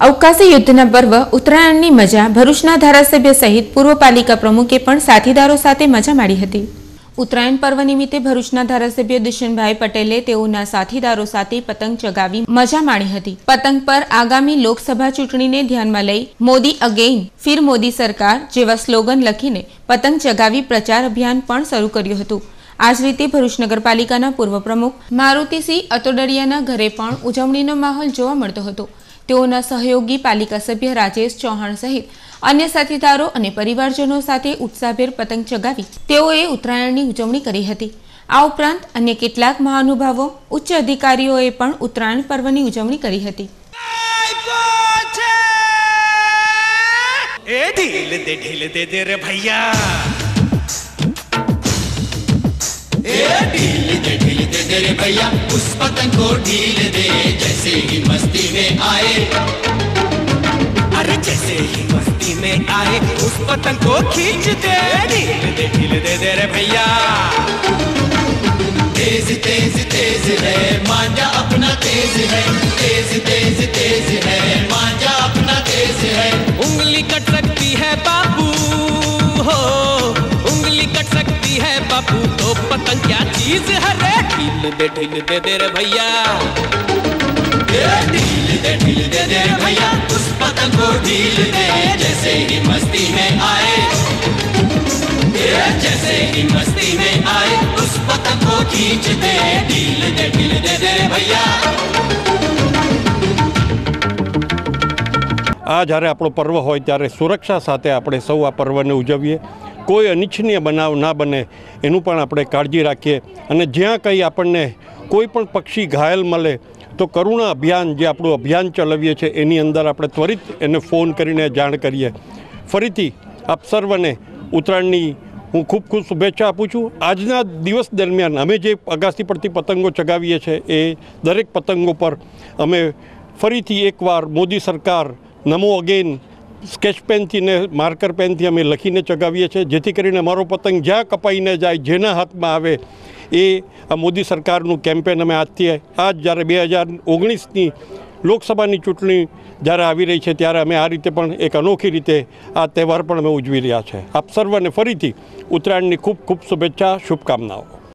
અવકાશી યુદ્ધના પર્વ, ઉત્તરાયણની મજા, ભરૂચના ધારાસભ્ય સહિત પૂર્વ પાલિકા પ્રમુખે પણ સાથીદારો સાથે મજા માણી હતી. ઉત્તરાયણ પર્વ નિમિત્તે ભરૂચના ધારાસભ્ય દુષ્યંતભાઈ પટેલે તેઓના સાથીદારો સાથે પતંગ ચગાવી મજા માણી હતી. પતંગ પર આગામી લોકસભા ચૂંટણીને ધ્યાનમાં લઈ મોદી અગેઇન, ફિર મોદી સરકાર જેવા સ્લોગન લખીને પતંગ ચગાવી પ્રચાર અભિયાન પણ શરૂ કર્યું હતું. આ જ રીતે ભરૂચ નગરપાલિકાના પૂર્વ પ્રમુખ મારુતિસિંહ અતોડરિયાના ઘરે પણ ઉજવણીનો માહોલ જોવા મળતો હતો. તેઓના સહયોગી પાલિકા સભ્ય રાજેશ ચૌહાણ સહિત અન્ય સાથીદારો અને પરિવારજનો સાથે ઉત્સાહભેર પતંગ ચગાવી તેઓએ ઉત્તરાયણની ઉજવણી કરી હતી આ ઉપરાંત અન્ય કેટલાક મહાનુભાવો ઉચ્ચ અધિકારીઓએ પણ ઉત્તરાયણ પર્વની ઉજવણી કરી હતી ए ढील दे ढील दे दे रे भैया ए ढील दे ढील दे दे रे भैया, उस पतंग को ढील दे, जैसे ही मस्ती में आए। अरे जैसे ही मस्ती में आए, उस पतंग को खींच दे, ढील दे दे दे रे भैया। तेज तेज तेज है, मांझा अपना तेज है। तेज तेज तेज है, मांझा अपना तेज है। उंगली कट सकती है बाबू, हो। उंगली कट सकती है बाबू तो पतंग क्या चीज़ है रे? ढील दे ढील दे दे रे भैया ए ढील दे ढील दे दे रे भैया उस पतंग को ढील दे जैसे ही मस्ती में आए ए जैसे ही मस्ती में आए उस पतंग को खींच दे ढील दे ढील दे दे रे भैया આ જ્યારે આપણો પર્વ હોય ત્યારે સુરક્ષા સાથે આપણે સૌ આ પર્વને ઉજવીએ કોઈ અનિચ્છનીય બનાવ ના બને, એનું પણ આપણે કાળજી રાખીએ. અને જ્યાં કંઈ આપણને કોઈ પણ પક્ષી ઘાયલ મળે, તો કરુણા અભિયાન જે આપણું અભિયાન ચલાવીએ છીએ, એની અંદર આપણે ત્વરિત એને ફોન કરીને જાણ કરીએ. ફરીથી આપ સર્વને ઉત્તરાયણની હું ખૂબ ખૂબ શુભેચ્છા આપું છું. આજના દિવસ દરમિયાન અમે જે અગાસી પરથી પતંગો ચગાવીએ છીએ, એ દરેક પતંગો પર અમે ફરીથી એકવાર મોદી સરકાર નમો અગેન સ્કેચ પેનથી ને માર્કર પેનથી અમે લખીને ચગાવીએ છીએ. જેથી કરીને અમારો પતંગ જ્યાં કપાઈને જાય, જેના હાથમાં આવે, એ આ મોદી સરકારનું કેમ્પેન અમે આજથી, આજ જ્યારે બે હજાર ઓગણીસની લોકસભાની ચૂંટણી જ્યારે આવી રહી છે, ત્યારે અમે આ રીતે પણ એક અનોખી રીતે આ તહેવાર પણ અમે ઉજવી રહ્યા છે. આપ સર્વને ફરીથી ઉત્તરાયણની ખૂબ ખૂબ શુભેચ્છા, શુભકામનાઓ.